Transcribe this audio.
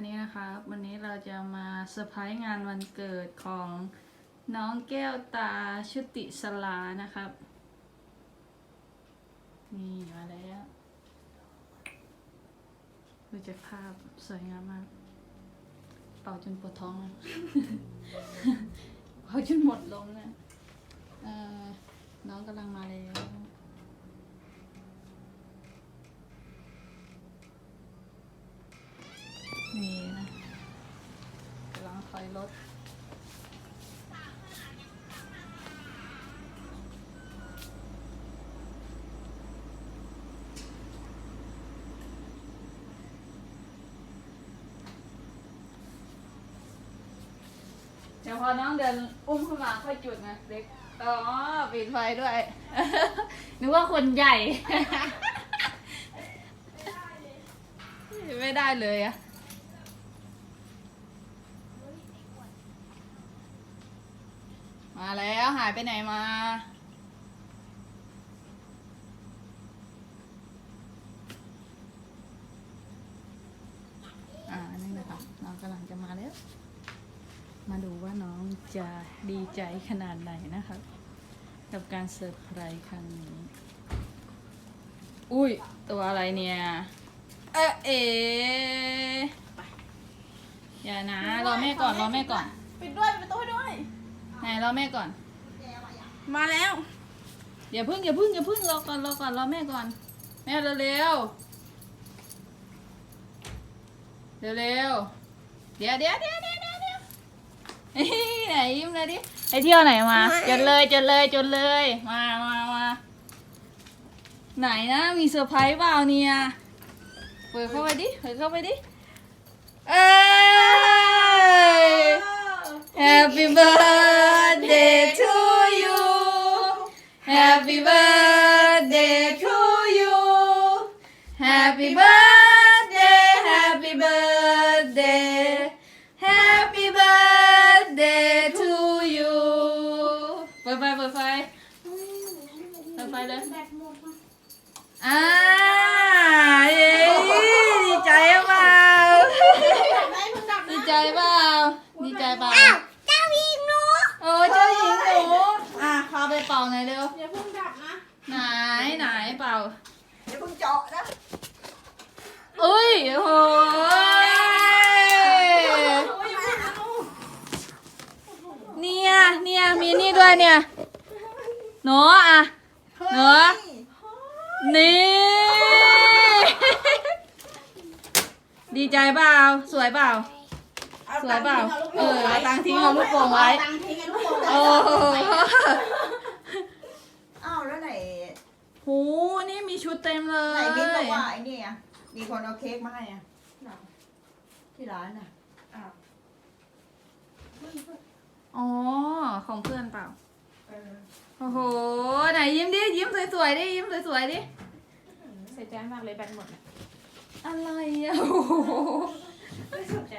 ันนี้นะคะวันนี้เราจะมาเซอร์ไพรส์งานวันเกิดของน้องแก้วตาชุติสลานะครับ นี่มาแล้วดูจากภาพสวยงามมาก เป่าจนปวดท้องเลยเป่าจนหมดลมเลยเอ่อน้องกำลังมาแล้ว นี่นะกำลังถอย รถ เดี๋ยวพอน้องเดินอุ้มเข้ามาค่อยจุดนะเล็ก อ๋อปิดไฟด้วย นึกว่าคนใหญ่ ไม่ได้เลยอะ มาแล้วหายไปไหนมา อ่า นี่นะคะน้องกำลังจะมาแล้ว มาดูว่าน้องจะดีใจขนาดไหนนะคะ กับการเซอร์ไพรส์ครั้งนี้ อุ้ย ตัวอะไรเนี่ย เอะเอ๋อย่านะ รอแม่ก่อน รอแม่ก่อน ปิดด้วย ปิดประตูให้ด้วย ไหนรอแม่ก่อน มาแล้วอย่าพึ่งอย่าพึ่งอย่าพึ่งรอก่อนรอก่อนรอแม่ก่อน แม่เร็วเร็วเร็วเร็วๆเดี๋ยวเดี๋ยวเดี๋ยวเดี๋ยวเดี๋ยวเดี๋ยวเฮ้ยไหนยิ้มเลยดิไปเที่ยวไหนมา จนเลยจนเลยจนเลย มามามาไหนนะมีเซอร์ไพรส์เปล่าเนี่ยเปิดเข้าไปดิเปิดเข้าไปดิเอ้ย Happy birthday Happy birthday Happy birthday Happy birthday to you เปิดไฟเปิดไฟเปิดไฟเลยอ่าเย้ดีใจเปล่าแม่เพิ่งดับดีนะใจเปล่าดีใจเปล่าเจ้าหญิงหนูโอ้เจ้าหญิงหนูอะพาไปเป่าหน่อยเร็วอย่าเพิ่งดับนะไหนไหนเป่า เดี๋ยวเพิ่งเจาะนะอุ้ ยโอ้โหโอ้ยอย่าเพิ่งนะลูกเนี่ยเนี่ยมีนี่ด้วยเนี่ยหนูอะหนูนี่ ดีใจเปล่าสวยเปล่า สวยเปล่า เออเอาตังค์ทิ้งเอาลูกโป่งไว้ ตังค์ทิ้งเอาลูกโป่งไว้โอ้โห อ้าวแล้วไหน โหนี่มี ชุดเต็มเลไหนยบิ๊กบอกว่าไอ้นี่อะมีคนเอาเค้กมาให้อะที่ร้านอะอ้าวอ๋อ ของเพื่อนเปล่า เออโอ้โห ไหนยิ้มดิ ยิ้มสวยๆดิ ยิ้มสวยๆดิ เสียใจมากเลยแบตหมดเนี่ยอะไรอะโอ้โห ไม่สนใจ